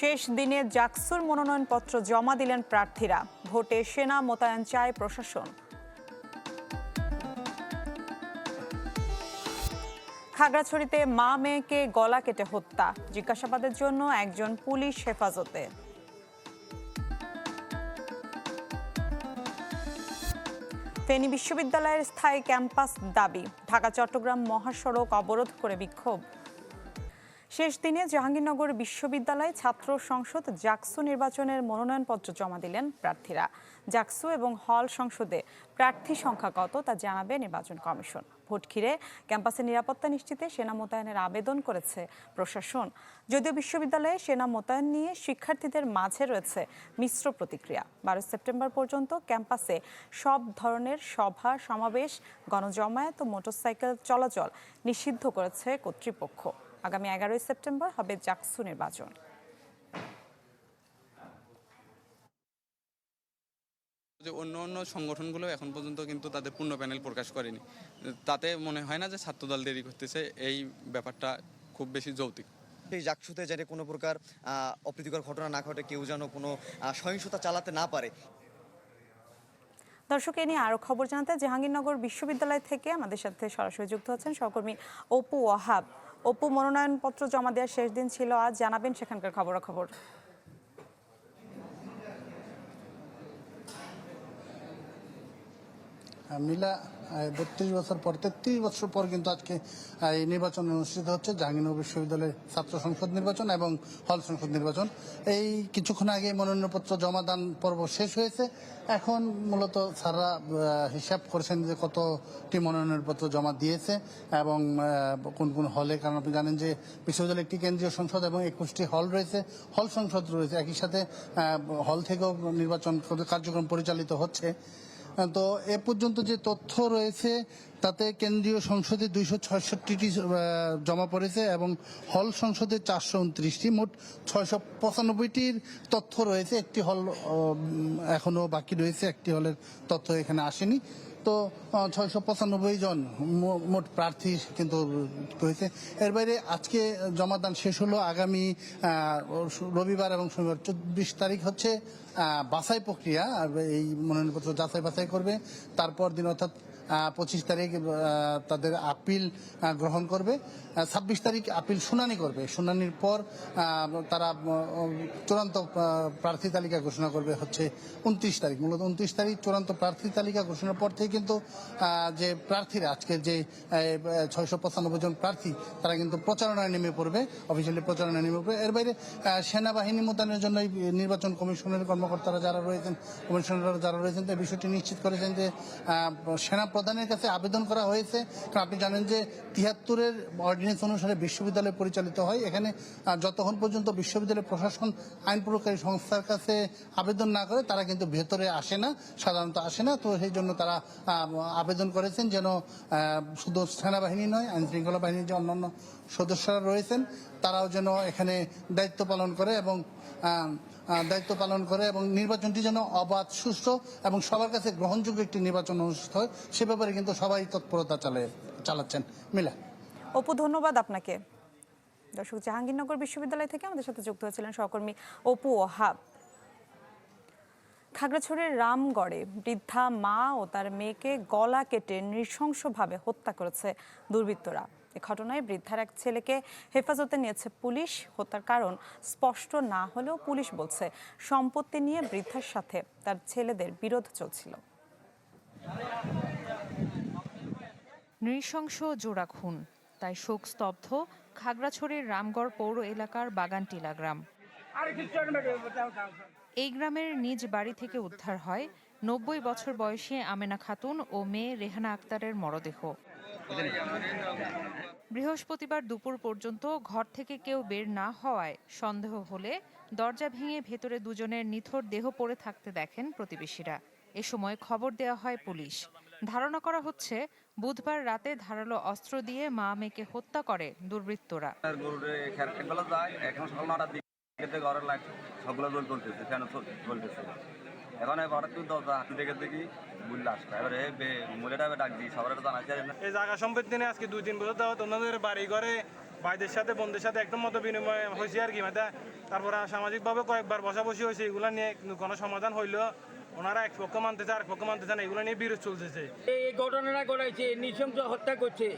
শেষ দিনে জাকসুর মনোনয়নপত্র জমা দিলেন প্রার্থীরা। ভোটে সেনা মোতায়েন চায় প্রশাসন। খাগড়াছড়িতে মা মেয়েকে গলা কেটে হত্যা। জিজ্ঞাসাবাদের জন্য একজন পুলিশ হেফাজতে। ফেনী বিশ্ববিদ্যালয়ের স্থায়ী ক্যাম্পাস দাবি। ঢাকা চট্টগ্রাম মহাসড়ক অবরোধ করে বিক্ষোভ। শেষ দিনে জাহাঙ্গীরনগর বিশ্ববিদ্যালয় ছাত্র সংসদ জাকসু নির্বাচনের মনোনয়নপত্র জমা দিলেন প্রার্থীরা। জাকসু এবং হল সংসদে প্রার্থী সংখ্যা কত তা জানাবে নির্বাচন কমিশন। ভোট ঘিরে ক্যাম্পাসে নিরাপত্তা নিশ্চিতে সেনা মোতায়েনের আবেদন করেছে প্রশাসন। যদিও বিশ্ববিদ্যালয়ে সেনা মোতায়েন নিয়ে শিক্ষার্থীদের মাঝে রয়েছে মিশ্র প্রতিক্রিয়া। বারো সেপ্টেম্বর পর্যন্ত ক্যাম্পাসে সব ধরনের সভা, সমাবেশ, গণজমায়েত ও মোটরসাইকেল চলাচল নিষিদ্ধ করেছে কর্তৃপক্ষ। আগামী এগারোই সেপ্টেম্বর হবে জাকসু নির্বাচন। যে অন্য অন্য সংগঠনগুলো এখন পর্যন্ত কিন্তু তাদের পূর্ণ প্যানেল প্রকাশ করেনি। তাতে মনে হয় না যে ছাত্রদল দেরি করতেছে এই ব্যাপারটা খুব বেশি যৌক্তিক। এই জাকসুতে যেন কোনো প্রকার অপ্রীতিকর ঘটনা না ঘটে কেউ যেন কোনো সহিংসতা চালাতে না পারে। দর্শক এ নিয়ে আরও খবর জানাতে জাহাঙ্গীরনগর বিশ্ববিদ্যালয় থেকে আমাদের সাথে সরাসরি যুক্ত হচ্ছেন সহকর্মী অপু ওয়াহাব। অপু মনোনয়নপত্র জমা দেওয়ার শেষ দিন ছিল আজ। জানাবেন সেখানকার খবরাখবর। মিলা বত্রিশ বছর পর, তেত্রিশ বছর পর কিন্তু আজকে এই নির্বাচন অনুষ্ঠিত হচ্ছে জাহাঙ্গীরনগর বিশ্ববিদ্যালয়ের ছাত্র সংসদ নির্বাচন এবং হল সংসদ নির্বাচন। এই কিছুক্ষণ আগে মনোনয়নপত্র জমা দান পর্ব শেষ হয়েছে। এখন মূলত স্যাররা হিসাব করেছেন যে কতটি মনোনয়নপত্র জমা দিয়েছে এবং কোন কোন হলে, কারণ আপনি জানেন যে বিশ্ববিদ্যালয়ে একটি কেন্দ্রীয় সংসদ এবং একুশটি হল রয়েছে, হল সংসদ রয়েছে। একই সাথে হল থেকেও নির্বাচন কার্যক্রম পরিচালিত হচ্ছে। তো এ পর্যন্ত যে তথ্য রয়েছে, তাতে কেন্দ্রীয় সংসদে দুইশো ছয়ষট্টিটি জমা পড়েছে এবং হল সংসদে চারশো উনত্রিশটি। মোট ছয়শো পঁচানব্বইটির তথ্য রয়েছে। একটি হল এখনও বাকি রয়েছে। একটি হলের তথ্য এখানে আসেনি। তো ছয়শো পঁচানব্বই জন মোট প্রার্থী কিন্তু হয়েছে এর বাইরে আজকে জমাদান শেষ হলো আগামী রবিবার এবং শনিবার। চব্বিশ তারিখ হচ্ছে বাছাই প্রক্রিয়া এই মনোনয়নপত্র যাচাই বাছাই করবে। তারপর দিন অর্থাৎ পঁচিশ তারিখ তাদের আপিল গ্রহণ করবে। ছাব্বিশ তারিখ আপিল শুনানি করবে। শুনানির পর তারা চূড়ান্ত প্রার্থী তালিকা ঘোষণা করবে হচ্ছে উনত্রিশ তারিখ। মূলত উনত্রিশ তারিখ চূড়ান্ত প্রার্থী তালিকা ঘোষণার পর থেকে কিন্তু যে প্রার্থীরা আজকের যে ছয়শো পঁচানব্বই জন প্রার্থী, তারা কিন্তু প্রচারণায় নেমে পড়বে, অফিসিয়ালি প্রচারণায় নেমে পড়বে। এর বাইরে সেনাবাহিনী মোতায়েনের জন্য নির্বাচন কমিশনের কর্মকর্তারা যারা রয়েছেন, কমিশনাররা যারা রয়েছেন এই বিষয়টি নিশ্চিত করেছেন যে সেনা প্রধানের কাছে আবেদন করা হয়েছে। কারণ আপনি জানেন যে তিয়াত্তরের অর্ডিন্যান্স অনুসারে বিশ্ববিদ্যালয় পরিচালিত হয়। এখানে যতক্ষণ পর্যন্ত বিশ্ববিদ্যালয় প্রশাসন আইন প্রয়োগকারী সংস্থার কাছে আবেদন না করে, তারা কিন্তু ভেতরে আসে না, সাধারণত আসে না। তো সেই জন্য তারা আবেদন করেছেন যেন শুধু সেনাবাহিনী নয় আইন শৃঙ্খলা বাহিনীর যে অন্যান্য সদস্যরা রয়েছেন, তারাও যেন এখানে দায়িত্ব পালন করে এবং দায়িত্ব পালন করে এবং নির্বাচনটি যেন অবাধ, সুষ্ঠু এবং সবার কাছে গ্রহণযোগ্য একটি নির্বাচন অনুষ্ঠিত হয়, সে ব্যাপারে কিন্তু সবাই তৎপরতা চালায় চালাচ্ছেন। মিলা। অপু, ধন্যবাদ আপনাকে। দর্শক, জাহাঙ্গীরনগর বিশ্ববিদ্যালয় থেকে আমাদের সাথে যুক্ত হয়েছিলেন সহকর্মী অপু ওহাব। খাগড়াছড়ির রামগড়ে বৃদ্ধা মা ও তার মেয়েকে গলা কেটে নৃশংসভাবে হত্যা করেছে দুর্বৃত্তরা। এ ঘটনায় বৃদ্ধার এক ছেলেকে হেফাজতে নিয়েছে পুলিশ। হত্যার কারণ স্পষ্ট না হলেও পুলিশ বলছে, সম্পত্তি নিয়ে বৃদ্ধার সাথে তার ছেলেদের বিরোধ চলছিল। নৃশংস জোড়া খুন, তাই শোক স্তব্ধ খাগড়াছড়ির রামগড় পৌর এলাকার বাগানটিলা গ্রাম। এই গ্রামের নিজ বাড়ি থেকে উদ্ধার হয় নব্বই বছর বয়সী আমেনা খাতুন ও মেয়ে রেহানা আক্তারের মরদেহ। বৃহস্পতিবার দুপুর পর্যন্ত ঘর থেকে কেউ বের না হওয়ায় সন্দেহ হলে দরজা ভেঙে ভেতরে দুজনের নিথর দেহ পড়ে থাকতে দেখেন প্রতিবেশীরা। এ সময় খবর দেওয়া হয় পুলিশ। ধারণা করা হচ্ছে, বুধবার রাতে ধারালো অস্ত্র দিয়ে মা মেয়েকে হত্যা করে দুর্বৃত্তরা। এখন সকাল নটার দিকে ঘরের লাইট সবগুলো চলতেছে চলতেছে এখন হঠাৎ করে দরজা হাতি দেখে দেখি এবার ডাক দিই সবার জানাচ্ছে। এই জায়গা সম্পত্তি নিয়ে আজকে দুই তিন বছর দেওয়া বাড়ি ঘরে ভাইদের সাথে বোনদের সাথে একদম মত বিনিময় হয়েছে আর কি। মানে তারপরে সামাজিকভাবে কয়েকবার বসাবসি হয়েছে এগুলো নিয়ে কোনো সমাধান হইলেও ওনারা এক পক্ষ মানতেছে আর এক পক্ষ মানতেছে না এগুলো নিয়ে বিরোধ চলতেছে। এই ঘটনাটা ঘটাইছে নৃশংস হত্যা করছে।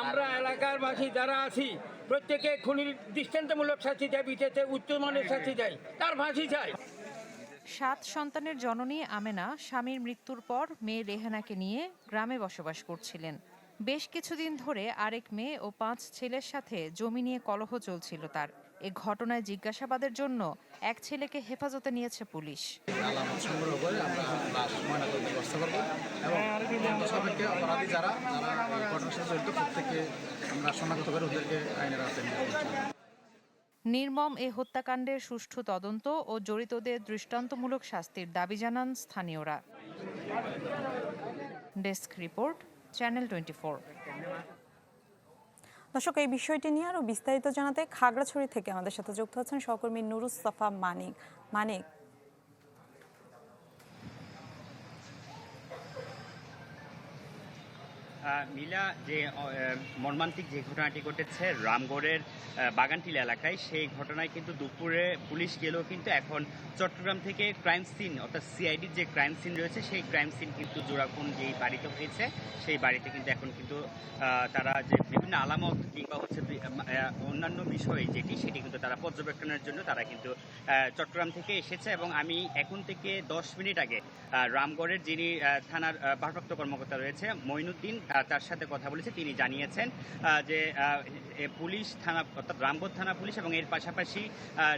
আমরা এলাকার বাসী যারা আছি প্রত্যেকে খুনির দৃষ্টান্তমূলক শাস্তি চাই বিশেষে উচ্চমানের শাস্তি চাই তার ফাঁসি চাই। সাত সন্তানের জননী আমেনা স্বামীর মৃত্যুর পর মেয়ে রেহানাকে নিয়ে গ্রামে বসবাস করছিলেন। বেশ কিছুদিন ধরে আরেক মেয়ে ও পাঁচ ছেলের সাথে জমি নিয়ে কলহ চলছিল তার। এ ঘটনায় জিজ্ঞাসাবাদের জন্য এক ছেলেকে হেফাজতে নিয়েছে পুলিশ। নির্মম এ হত্যাকাণ্ডের সুষ্ঠু তদন্ত ও জড়িতদের দৃষ্টান্তমূলক শাস্তির দাবি জানান স্থানীয়রা। ডেস্ক রিপোর্ট, চ্যানেল টোয়েন্টি দর্শক, এই বিষয়টি নিয়ে আরও বিস্তারিত জানাতে খাগড়াছড়ি থেকে আমাদের সাথে যুক্ত হচ্ছেন সহকর্মী নুরুস সাফা মানিক। মানিক মিলা, যে মর্মান্তিক যে ঘটনাটি ঘটেছে রামগড়ের বাগানটিল এলাকায়, সেই ঘটনায় কিন্তু দুপুরে পুলিশ গেলেও কিন্তু এখন চট্টগ্রাম থেকে ক্রাইম সিন, অর্থাৎ সিআইডির যে ক্রাইম সিন রয়েছে, সেই ক্রাইম সিন কিন্তু জোড়াকুন যেই বাড়িতে হয়েছে, সেই বাড়িতে কিন্তু এখন কিন্তু তারা যে বিভিন্ন আলামত কিংবা হচ্ছে অন্যান্য বিষয় যেটি সেটি কিন্তু তারা পর্যবেক্ষণের জন্য তারা কিন্তু চট্টগ্রাম থেকে এসেছে এবং আমি এখন থেকে দশ মিনিট আগে রামগড়ের যিনি থানার ভারপ্রাপ্ত কর্মকর্তা রয়েছে মঈনুদ্দিন আহ, তার সাথে কথা বলেছে। তিনি জানিয়েছেন যে পুলিশ থানা অর্থাৎ রামগড় থানা পুলিশ এবং এর পাশাপাশি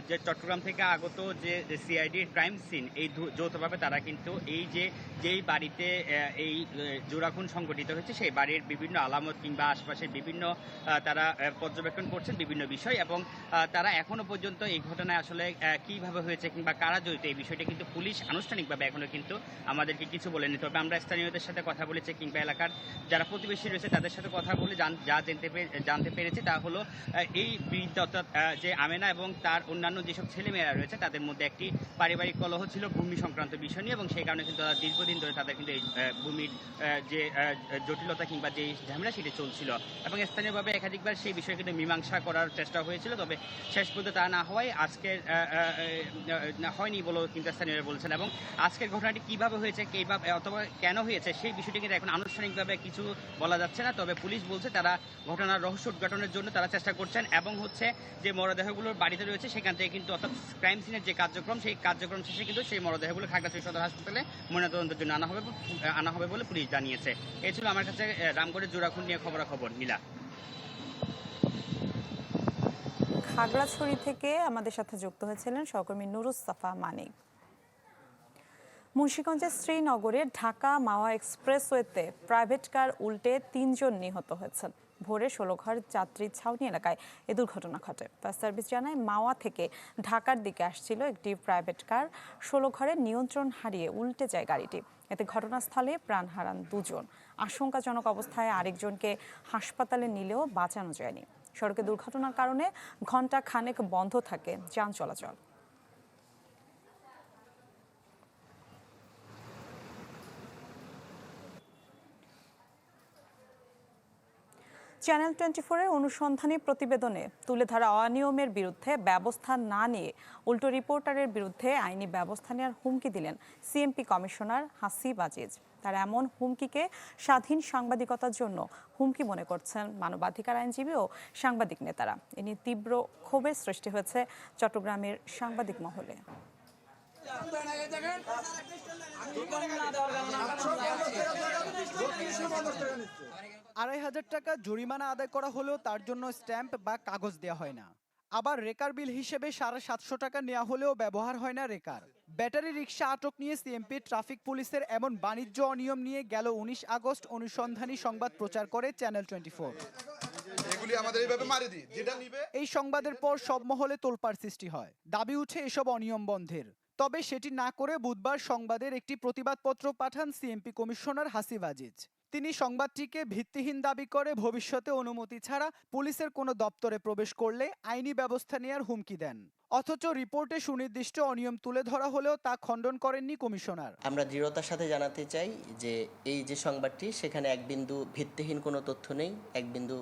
যে চট্টগ্রাম থেকে আগত যে সিআইডির ক্রাইম সিন এই যৌথভাবে তারা কিন্তু এই যে যেই বাড়িতে এই জোড়াখুন সংগঠিত হয়েছে সেই বাড়ির বিভিন্ন আলামত কিংবা আশপাশের বিভিন্ন আহ, তারা পর্যবেক্ষণ করছেন বিভিন্ন বিষয় এবং তারা এখনও পর্যন্ত এই ঘটনায় আসলে কীভাবে হয়েছে কিংবা কারা জড়িত এই বিষয়টা কিন্তু পুলিশ আনুষ্ঠানিকভাবে এখনও কিন্তু আমাদেরকে কিছু বলেনি। তবে আমরা স্থানীয়দের সাথে কথা বলেছি কিংবা এলাকার যারা প্রতিবেশী রয়েছে তাদের সাথে কথা বলে যা জানতে জানতে পেরেছি তা হলো এই বৃদ্ধ অর্থাৎ যে আমেনা এবং তার অন্যান্য যেসব ছেলেমেয়েরা রয়েছে তাদের মধ্যে একটি পারিবারিক কলহ ছিল ভূমি সংক্রান্ত বিষয় নিয়ে এবং সেই কারণে কিন্তু তারা দীর্ঘদিন ধরে তাদের কিন্তু এই ভূমির যে জটিলতা কিংবা যে ঝামেলা সেটি চলছিল। এবং স্থানীয়ভাবে একাধিকবার সেই বিষয়ে কিন্তু মীমাংসা করার চেষ্টা হয়েছিল, তবে শেষ পর্যন্ত তা না হওয়ায় না হয়নি বলেও কিন্তু স্থানীয়রা বলছেন। এবং আজকের ঘটনাটি কীভাবে হয়েছে কীভাবে অথবা কেন হয়েছে, সেই বিষয়টি কিন্তু এখন আনুষ্ঠানিকভাবে কিছু বলা যাচ্ছে না, তবে পুলিশ বলছে তারা ঘটনার রহস্য উদ্ঘাটনের জন্য তারা চেষ্টা করছেন এবং হচ্ছে যে মরদেহগুলোর বাড়িতে রয়েছে, সেখান থেকে কিন্তু অর্থাৎ ক্রাইম সিনের যে কার্যক্রম, সেই কার্যক্রম শেষে কিন্তু সেই মরদেহগুলো খাগড়াছড়ি সদর হাসপাতালে ময়নাতদন্তের জন্য আনা হবে আনা হবে বলে পুলিশ জানিয়েছে। এই ছিল আমার কাছে রামগড়ের জোড়াখুন নিয়ে খবরাখবর, নীলা। খাগড়াছড়ি থেকে আমাদের সাথে যুক্ত হয়েছিলেন সহকর্মী নুরুস সাফা মানিক। মুন্সিগঞ্জের শ্রীনগরে ঢাকা মাওয়া এক্সপ্রেসওয়েতে প্রাইভেট কার উল্টে তিনজন নিহত হয়েছেন। ভোরে ষোলোঘর যাত্রী ছাউনি এলাকায় এ দুর্ঘটনা ঘটে। ফায়ার সার্ভিস জানায়, মাওয়া থেকে ঢাকার দিকে আসছিল একটি প্রাইভেট কার। ষোলো ঘরে নিয়ন্ত্রণ হারিয়ে উল্টে যায় গাড়িটি। এতে ঘটনাস্থলে প্রাণ হারান দুজন। আশঙ্কাজনক অবস্থায় আরেকজনকে হাসপাতালে নিলেও বাঁচানো যায়নি। সড়কে দুর্ঘটনার কারণে ঘণ্টা খানেক বন্ধ থাকে যান চলাচল। চ্যানেল টোয়েন্টি ফোরের অনুসন্ধানী প্রতিবেদনে তুলে ধরা অনিয়মের বিরুদ্ধে ব্যবস্থা না নিয়ে উল্টো রিপোর্টারের বিরুদ্ধে আইনি ব্যবস্থা নেওয়ার হুমকি দিলেন সিএমপি কমিশনার হাসিব আজিজ। তার এমন হুমকিকে স্বাধীন সাংবাদিকতার জন্য হুমকি মনে করছেন মানবাধিকার আইনজীবী ও সাংবাদিক নেতারা। এ নিয়ে তীব্র ক্ষোভের সৃষ্টি হয়েছে চট্টগ্রামের সাংবাদিক মহলে। আড়াই হাজার টাকা জরিমানা আদায় করা হলেও তার জন্য স্ট্যাম্প বা কাগজ দেওয়া হয় না। আবার রেকার বিল হিসেবে সাড়ে সাতশো টাকা নেওয়া হলেও ব্যবহার হয় না রেকার। ব্যাটারি রিক্সা আটক নিয়ে সিএমপি ট্রাফিক পুলিশের এমন বাণিজ্য অনিয়ম নিয়ে গেল উনিশ আগস্ট অনুসন্ধানী সংবাদ প্রচার করে চ্যানেল টোয়েন্টি ফোর এগুলি আমাদের এইভাবে মারি দিই। যেটা নিবে এই সংবাদের পর সব মহলে তোলপাড় সৃষ্টি হয়। দাবি উঠে এসব অনিয়ম বন্ধের। তবে সেটি না করে বুধবার সংবাদের একটি প্রতিবাদপত্র পাঠান সিএমপি কমিশনার হাসিব আজিজ। তিনি সংবাদটিকে ভিত্তিহীন দাবি করে ভবিষ্যতে অনুমতি ছাড়া পুলিশের কোনো দপ্তরে প্রবেশ করলে আইনি ব্যবস্থা নেয়ার হুমকি দেন। অথচ রিপোর্টে সুনির্দিষ্ট অনিয়ম তুলে ধরা হলেও তা খণ্ডন করেননি কমিশনার। আমরা দৃঢ়তার সাথে জানাতে চাই যে এই যে সংবাদটি, সেখানে এক বিন্দু ভিত্তিহীন কোনো তথ্য নেই, এক বিন্দু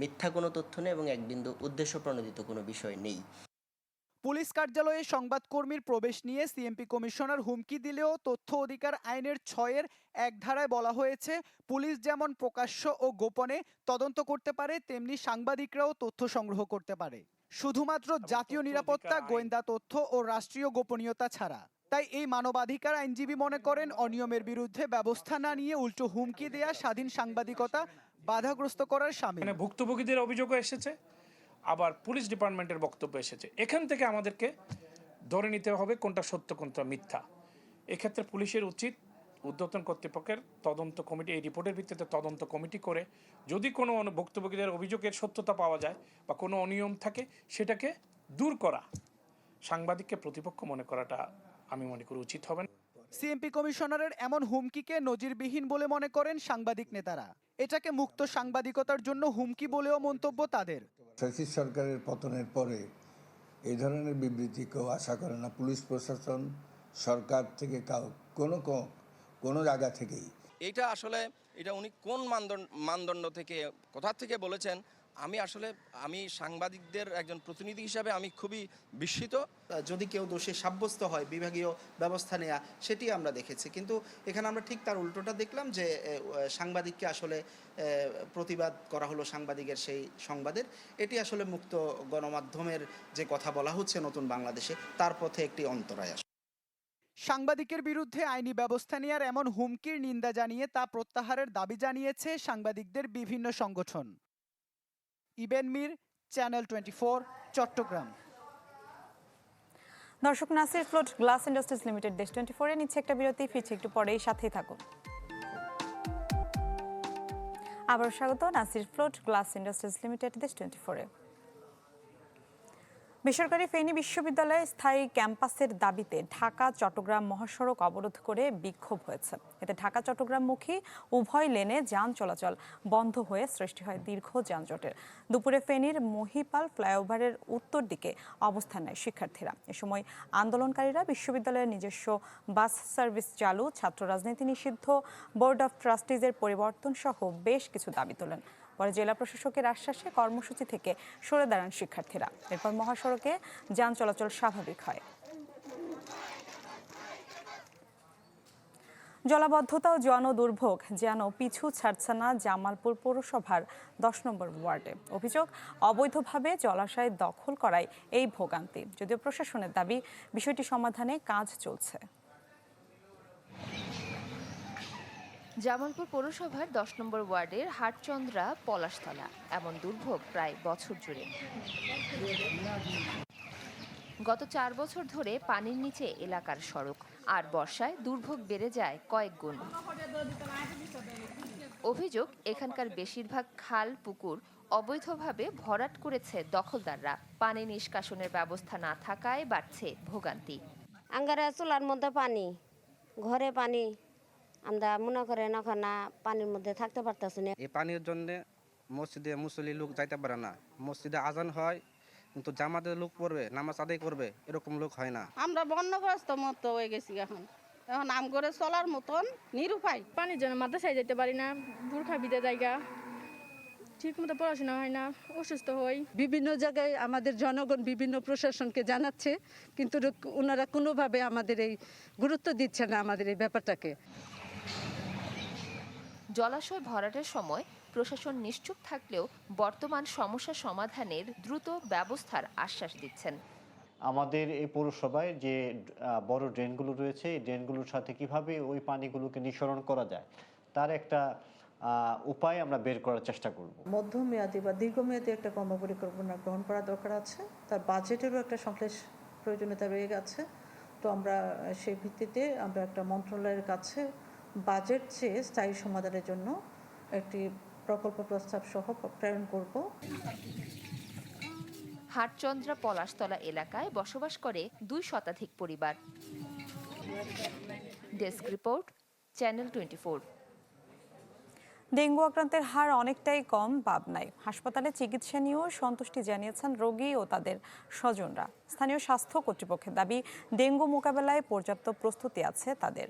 মিথ্যা কোনো তথ্য নেই এবং এক বিন্দু উদ্দেশ্য প্রণোদিত কোনো বিষয় নেই। পুলিশ কার্যালয়ে সংবাদকর্মীর প্রবেশ নিয়ে সিএমপি কমিশনার হুমকি দিলেও তথ্য অধিকার আইনের ছয়ের এক ধারায় বলা হয়েছে পুলিশ যেমন প্রকাশ্য ও গোপনে তদন্ত করতে পারে তেমনি সাংবাদিকরাও তথ্য সংগ্রহ করতে পারে। শুধুমাত্র জাতীয় নিরাপত্তা গোয়েন্দা তথ্য ও রাষ্ট্রীয় গোপনীয়তা ছাড়া। তাই এই মানবাধিকার আইনজীবী মনে করেন অনিয়মের বিরুদ্ধে ব্যবস্থা না নিয়ে উল্টো হুমকি দেয়া স্বাধীন সাংবাদিকতা বাধাগ্রস্ত করার সামিল। ভুক্তভোগীদের অভিযোগও এসেছে? আবার পুলিশ ডিপার্টমেন্টের বক্তব্য এসেছে। এখান থেকে আমাদেরকে ধরে নিতে হবে কোনটা সত্য, কোনটা মিথ্যা। এক্ষেত্রে পুলিশের উচিত উদ্যতন কর্তৃপক্ষের তদন্ত কমিটি, এই রিপোর্টের ভিত্তিতে তদন্ত কমিটি করে যদি কোনো ভুক্তভোগীদের অভিযোগের সত্যতা পাওয়া যায় বা কোনো অনিয়ম থাকে, সেটাকে দূর করা। সাংবাদিককে প্রতিপক্ষ মনে করাটা আমি মনে করি উচিত হবে না। সিএমপি কমিশনারের এমন হুমকিকে নজিরবিহীন বলে মনে করেন সাংবাদিক নেতারা। এটাকে মুক্ত সাংবাদিকতার জন্য হুমকি বলেও মন্তব্য তাদের। সরকারের পতনের পরে এই ধরনের বিবৃতি কেউ আশা করে না। পুলিশ প্রশাসন সরকার থেকে কাউ কোনো কোনো জায়গা থেকেই। এটা আসলে এটা উনি কোন মানদণ্ড মানদণ্ড থেকে কোথা থেকে বলেছেন? আমি আসলে আমি সাংবাদিকদের একজন প্রতিনিধি হিসাবে আমি খুবই বিস্মিত। যদি কেউ দোষী সাব্যস্ত হয় বিভাগীয় ব্যবস্থা নেয়া সেটি আমরা দেখেছি। কিন্তু এখানে আমরা ঠিক তার উল্টোটা দেখলাম যে সাংবাদিককে আসলে প্রতিবাদ করা হলো সাংবাদিকের সেই সংবাদের। এটি আসলে মুক্ত গণমাধ্যমের যে কথা বলা হচ্ছে নতুন বাংলাদেশে তার পথে একটি অন্তরায় আসে সাংবাদিকের বিরুদ্ধে আইনি ব্যবস্থা নেওয়ার এমন হুমকির নিন্দা জানিয়ে তা প্রত্যাহারের দাবি জানিয়েছে সাংবাদিকদের বিভিন্ন সংগঠন। ইবেন মির চ্যানেল টোয়েন্টি ফোর চট্টগ্রাম। দর্শক Nasir float glass industries limited, দেশ টোয়েন্টি ফোরে নিচ্ছে একটা বিরতি, ফিরছে একটু পরেই, সাথেই থাকুন। আবার স্বাগত, Nasir float glass industries limited, দেশ টোয়েন্টি ফোরে বেসরকারি ফেনী বিশ্ববিদ্যালয়ে স্থায়ী ক্যাম্পাসের দাবিতে ঢাকা, চট্টগ্রাম মহাসড়ক অবরোধ করে বিক্ষোভ হয়েছে। এতে ঢাকা, চট্টগ্রামমুখী উভয় লেনে যান চলাচল বন্ধ হয়ে সৃষ্টি হয় দীর্ঘ যানজটের। দুপুরে ফেনীর মহিপাল ফ্লাইওভারের উত্তর দিকে অবস্থান নেয় শিক্ষার্থীরা। এ সময় আন্দোলনকারীরা বিশ্ববিদ্যালয়ের নিজস্ব বাস সার্ভিস চালু, ছাত্র রাজনীতি নিষিদ্ধ, বোর্ড অফ ট্রাস্টিজের পরিবর্তন সহ বেশ কিছু দাবি তোলেন। পরে জেলা প্রশাসকের আশ্বাসে কর্মসূচি থেকে সরে দাঁড়ান শিক্ষার্থীরা। এরপর মহাসড়কে যান চলাচল স্বাভাবিক হয়। জলাবদ্ধতা ও জন দুর্ভোগ যেন পিছু ছাড়ছে না জামালপুর পৌরসভার দশ নম্বর ওয়ার্ডে। অভিযোগ, অবৈধভাবে জলাশয় দখল করায় এই ভোগান্তি। যদিও প্রশাসনের দাবি, বিষয়টি সমাধানে কাজ চলছে। জামালপুর পৌরসভার দশ নম্বর ওয়ার্ডের হাটচন্দ্রা পলাশতলা। এমন দুর্ভোগ প্রায় বছর জুড়ে। গত চার বছর ধরে পানির নিচে এলাকার সড়ক। আর বর্ষায় দুর্ভোগ বেড়ে যায় কয়েক গুণ। অভিযোগ, এখানকার বেশিরভাগ খাল, পুকুর অবৈধভাবে ভরাট করেছে দখলদাররা। পানি নিষ্কাশনের ব্যবস্থা না থাকায় বাড়ছে ভোগান্তি। আঙ্গারে চুলার মধ্যে পানি, ঘরে পানি আমরা মনে করেন ওখানে পানির মধ্যে থাকতে পারতেছি না। এই পানির জন্য মসজিদে মুসলি লোক যাইতে পারে না। মসজিদে আজান হয় কিন্তু জামাতে লোক পড়বে নামাজ আদায় করবে এরকম লোক হয় না। আমরা বন্যগ্রস্ত মতো হয়ে গেছি এখন। এখন আম করে চলার মতন নিরুপায়। পানির জন্য মাদ্রাসায় যেতে পারি না বুর্খা বিদে জায়গা ঠিক মতো পড়াশোনা হয় না অসুস্থ হই। বিভিন্ন জায়গায় আমাদের জনগণ বিভিন্ন প্রশাসনকে জানাচ্ছে কিন্তু ওনারা কোনোভাবে আমাদের এই গুরুত্ব দিচ্ছে না আমাদের এই ব্যাপারটাকে। জলাশয় ভরাটের সময় প্রশাসন নিশ্চুপ থাকলেও বর্তমান সমস্যা সমাধানের দ্রুত ব্যবস্থার আশ্বাস দিচ্ছেন। আমাদের এই পৌরসভায় যে বড় ড্রেনগুলো রয়েছে এই ড্রেনগুলোর সাথে কীভাবে ওই পানিগুলোকে নিঃসরণ করা যায় তার একটা উপায় আমরা বের করার চেষ্টা করব। মধ্যমেয়াদী বা দীর্ঘমেয়াদী একটা কর্মপরিকল্পনা গ্রহণ করা দরকার আছে। তার বাজেটেরও একটা সংশ্লেষ প্রয়োজনীয়তা রয়ে গেছে। তো আমরা সেই ভিত্তিতে আমরা একটা মন্ত্রণালয়ের কাছে বাজেট চেয়ে স্থায়ী সমাধানের জন্য একটি প্রকল্প প্রস্তাব সহ প্রেরণ করব। হাটচন্দ্রা পলাশতলা এলাকায় বসবাস করে দুই শতাধিক পরিবার। Desk report channel twenty dengue আক্রান্তের হার অনেকটাই কম পাবনায় হাসপাতালে চিকিৎসা নিয়েও সন্তুষ্টি জানিয়েছেন রোগী ও তাদের স্বজনরা। স্থানীয় স্বাস্থ্য কর্তৃপক্ষের দাবি ডেঙ্গু মোকাবেলায় পর্যাপ্ত প্রস্তুতি আছে তাদের।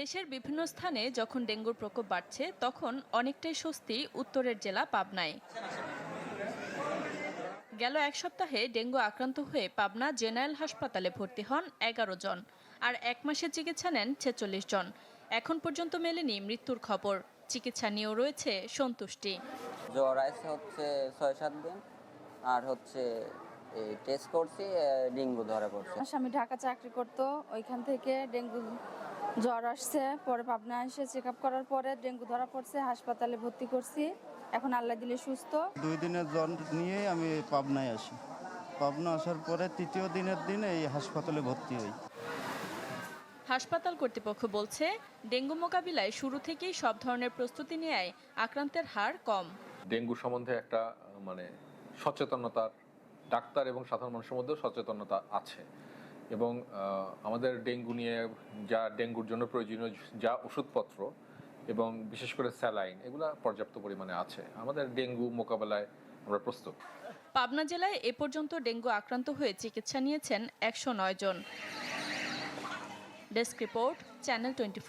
দেশের বিভিন্ন স্থানে যখন ডেঙ্গুর প্রকোপ বাড়ছে তখন অনেকটাই স্বস্তি উত্তরের জেলা পাবনায়। গেল এক সপ্তাহে ডেঙ্গু আক্রান্ত হয়ে পাবনা জেনারেল হাসপাতালে ভর্তি হন এগারো জন আর এক মাসের চিকিৎসা নেন ছেচল্লিশ জন। এখন পর্যন্ত মেলেনি মৃত্যুর খবর। চিকিৎসা নিয়েও রয়েছে সন্তুষ্টি। জ্বর আসছে হচ্ছে ছয় সাত দিন আর হচ্ছে টেস্ট করছি ডেঙ্গু ধরা পড়ছে। স্বামী ঢাকা চাকরি করতো ওইখান থেকে ডেঙ্গু জ্বর আসছে পরে পাবনা এসে চেক আপ করার পরে ডেঙ্গু ধরা পড়ছে হাসপাতালে ভর্তি করছি। এখন আল্লাহ দিলে সুস্থ। দুই দিনের জ্বর নিয়েই আমি পাবনায় আসি। পাবনা আসার পরে তৃতীয় দিনের দিন এই হাসপাতালে ভর্তি হই। হাসপাতাল কর্তৃপক্ষ বলছে ডেঙ্গু মোকাবিলায় শুরু থেকেই সব ধরনের প্রস্তুতি নেয় আক্রান্তের হার কম। ডেঙ্গু সম্বন্ধে একটা মানে সচেতনতার ডাক্তার এবং সাধারণ মানুষের মধ্যেও সচেতনতা আছে। এবং আমাদের ডেঙ্গু নিয়ে যা ডেঙ্গুর জন্য প্রয়োজনীয় যা ওষুধপত্র এবং বিশেষ করে স্যালাইন এগুলা পর্যাপ্ত পরিমাণে আছে। আমাদের ডেঙ্গু মোকাবেলায় আমরা প্রস্তুত। পাবনা জেলায় এ পর্যন্ত ডেঙ্গু আক্রান্ত হয়ে চিকিৎসা নিয়েছেন একশো নয় জন। ডেস্ক রিপোর্ট চ্যানেল টোয়েন্টি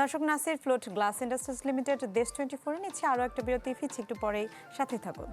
দর্শক Nasir float glass industries limited দেশ টোয়েন্টি ফোরে নিচ্ছে আরও একটা বিরতি ফিরছি একটু পরেই। সাথে থাকুন।